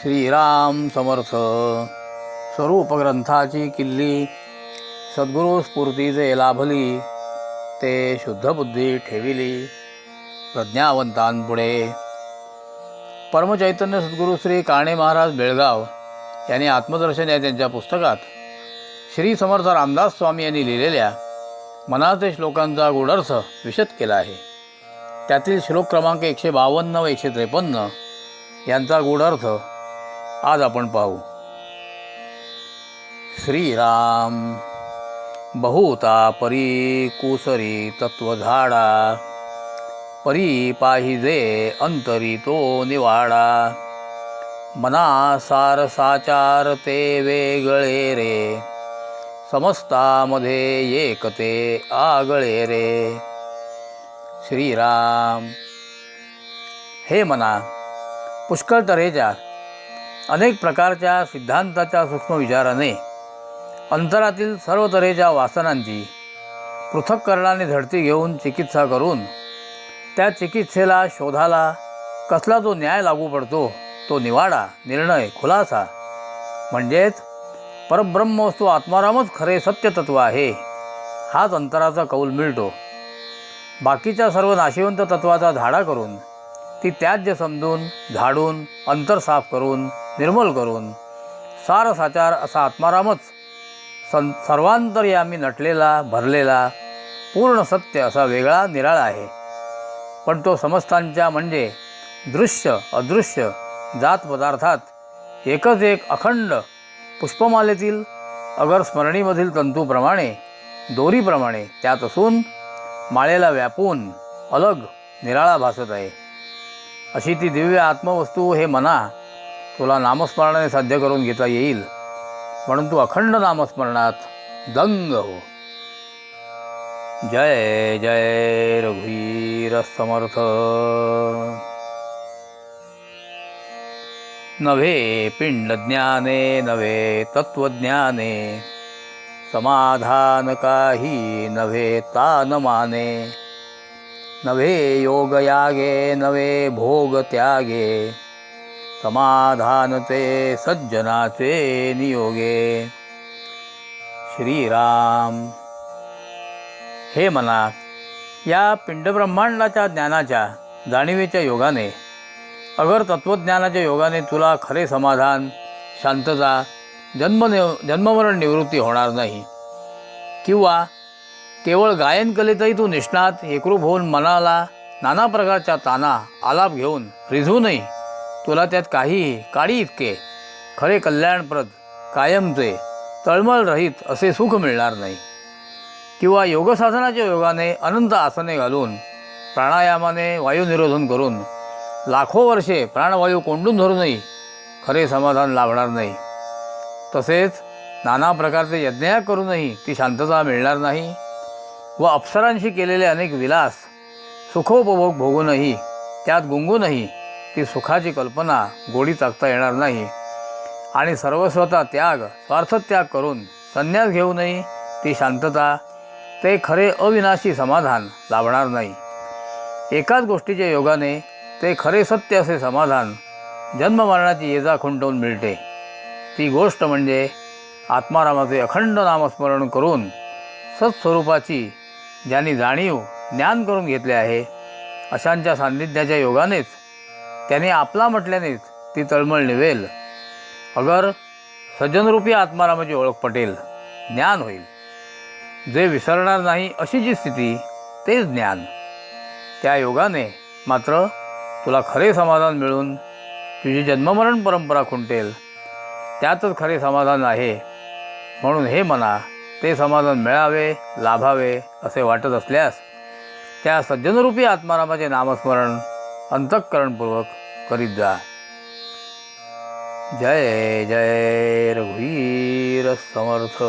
श्रीराम समर्थ. स्वरूप ग्रंथाची किल्ली सद्गुरू स्फूर्तीचे लाभली ते शुद्ध बुद्धी ठेविली प्रज्ञावंतांपुढे. परमचैतन्य सद्गुरू श्री काणे महाराज बेळगाव यांनी आत्मदर्शन या त्यांच्या पुस्तकात श्री समर्थ रामदास स्वामी यांनी लिहिलेल्या मनाचे श्लोकांचा गूढर्थ विशद केला आहे. त्यातील श्लोक क्रमांक एकशे बावन्न व एकशे त्रेपन्न यांचा गूढर्थ आज आपण पाहू. श्रीराम बहुता परी कुसरी तत्व झाडा परी पाहिजे अंतरी तो निवाडा. मना सार साचार ते वेगळे रे समस्तामध्ये एकते आगळे रे. श्रीराम हे मना पुष्कळ तऱ्हेच्या अनेक प्रकारच्या सिद्धांताच्या सूक्ष्म विचाराने अंतरातील सर्व तऱ्हेच्या वासनांची पृथक्करणाने झडती घेऊन चिकित्सा करून त्या चिकित्सेला शोधाला कसला जो न्याय लागू पडतो तो निवाडा निर्णय खुलासा. म्हणजेच परब्रह्मवस्तू आत्मारामच खरे सत्यतत्व आहे हाच अंतराचा कौल मिळतो. बाकीच्या सर्व नाशिवंत तत्वाचा धाडा करून ती त्याज्य समजून झाडून अंतर साफ करून निर्मल करून सार साचार असा आत्मारामच सं सर्वांतर्यामी नटलेला भरलेला पूर्ण सत्य असा वेगळा निराळा आहे. पण तो समस्तांच्या म्हणजे दृश्य अदृश्य जात पदार्थात एकच एक अखंड पुष्पमालेतील अगर स्मरणीमधील तंतूप्रमाणे दोरीप्रमाणे त्यात असून माळेला व्यापून अलग निराळा भासत आहे. अशी ती दिव्य आत्मवस्तू हे मना तुला नामस्मरणाने साध्य करून घेता येईल. म्हणून तू अखंड नामस्मरणात दंग हो. जय जय रघुवीर समर्थ. नव्हे पिंडज्ञाने नव्हे तत्वज्ञाने समाधान काही नव्हे तान माने. नव्हे योगयागे नवे भोग त्यागे समाधान ते सज्जनाचे नियोगे। श्रीराम। हे मना या पिंडब्रह्मांडाच्या ज्ञानाच्या जाणीवेच्या योगाने अगर तत्त्वज्ञानाच्या योगाने तुला खरे समाधान शांतता जन्म जन्ममरण निवृत्ती होणार नाही. किंवा केवळ गायन कलेतही तू निष्णात एकरूप होऊन मनाला नाना प्रकारच्या ताना आलाप घेऊन रिझवूनही तुला त्यात काहीही काळी इतके. खरे कल्याणप्रद कायमचे तळमळ रहित असे सुख मिळणार नाही. किंवा योगसाधनाच्या योगाने अनंत आसने घालून प्राणायामाने वायुनिरोधन करून लाखो वर्षे प्राणवायू कोंडून धरूनही खरे समाधान लाभणार नाही. तसेच नाना प्रकारचे यज्ञ करूनही ती शांतता मिळणार नाही. व अप्सरांशी केलेले अनेक विलास सुखोपभोग भोगूनही त्यात गुंगूनही ती सुखाची कल्पना गोडी चाकता येणार नाही. आणि सर्वस्वता त्याग स्वार्थत्याग करून संन्यास घेऊनही ती शांतता ते खरे अविनाशी समाधान लाभणार नाही. एकाच गोष्टीच्या योगाने ते खरे सत्य असे समाधान जन्ममरणाची येजा खुंटवून मिळते. ती गोष्ट म्हणजे आत्मारामाचे अखंड नामस्मरण करून सत्स्वरूपाची ज्यांनी जाणीव ज्ञान करून घेतले आहे अशांच्या सान्निध्याच्या योगानेच त्याने आपला म्हटल्यानेच ती तळमळ निवेल. अगर सज्जनरूपी आत्मारामाची ओळख पटेल ज्ञान होईल. जे विसरणार नाही अशी जी स्थिती तेच ज्ञान. त्या योगाने मात्र तुला खरे समाधान मिळून तुझी जन्ममरण परंपरा खुंटेल. त्यातच खरे समाधान आहे. म्हणून हे मना ते समाधान मिळावे लाभावे असे वाटत असल्यास त्या सज्जनरूपी आत्मारामाचे नामस्मरण अंतःकरणपूर्वक करीत जा. जय जय रघुवीर समर्थ.